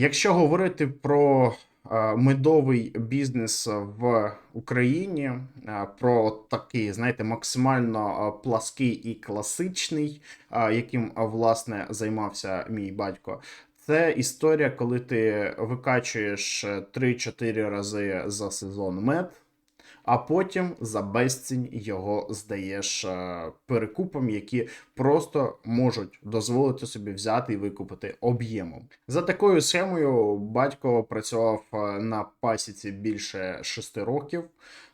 Якщо говорити про е, медовий бізнес в Україні, е, про такий, знаєте, максимально е, плаский і класичний, яким власне займався мій батько. Це історія, коли ти викачуєш е, 3-4 рази за сезон мед, а потім за безцінь його здаєш е, перекупам, які просто можуть дозволити собі взяти і викупити об'ємом. За такою схемою батько працював е, на пасіці більше 6 років.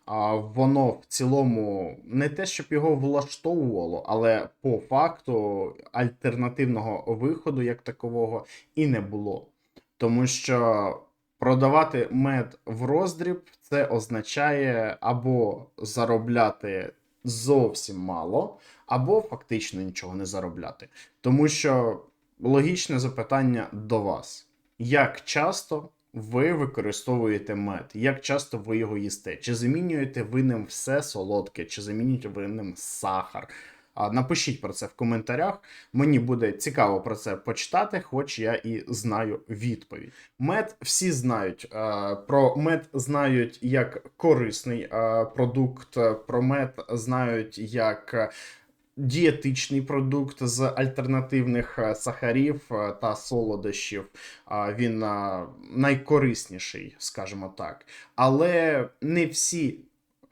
А воно в цілому не те, щоб його влаштовувало, але по факту альтернативного виходу як такового і не було. Тому що продавати мед в роздріб це означає або заробляти зовсім мало, або фактично нічого не заробляти. Тому що логічне запитання до вас: як часто ви використовуєте мед? Як часто ви його їсте? Чи замінюєте ви ним все солодке, чи замінюєте ви ним сахар? Напишіть про це в коментарях. Мені буде цікаво про це почитати, хоч я і знаю відповідь. Мед всі знають. Е, Про мед знають як корисний е, продукт, про мед знають як е, дієтичний продукт з альтернативних е, сахарів е, та солодощів. Він е, найкорисніший, скажімо так. Але не всі,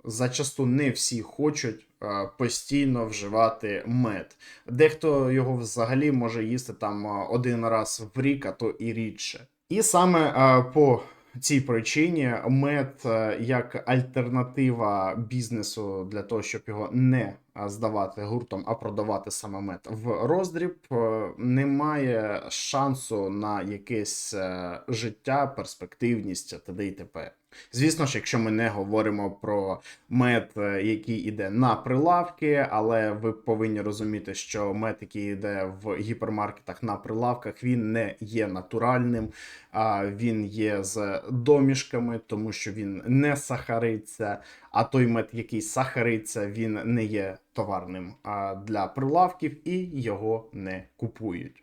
зачасту не всі хочуть е, постійно вживати мед. Дехто його взагалі може їсти там е, один раз в рік, а то і рідше. І саме е, по цій причині мед як альтернатива бізнесу для того, щоб його не здавати гуртом, а продавати саме мед в роздріб, е, немає шансу на якесь е, життя, перспективність т.д. і т.п. Звісно ж, якщо ми не говоримо про мед, е, який іде на прилавки, але ви повинні розуміти, що мед, який йде в гіпермаркетах на прилавках, він не є натуральним, а він є з домішками, тому що він не сахариться. А той мед, який сахариться, він не є товарним для прилавків і його не купують.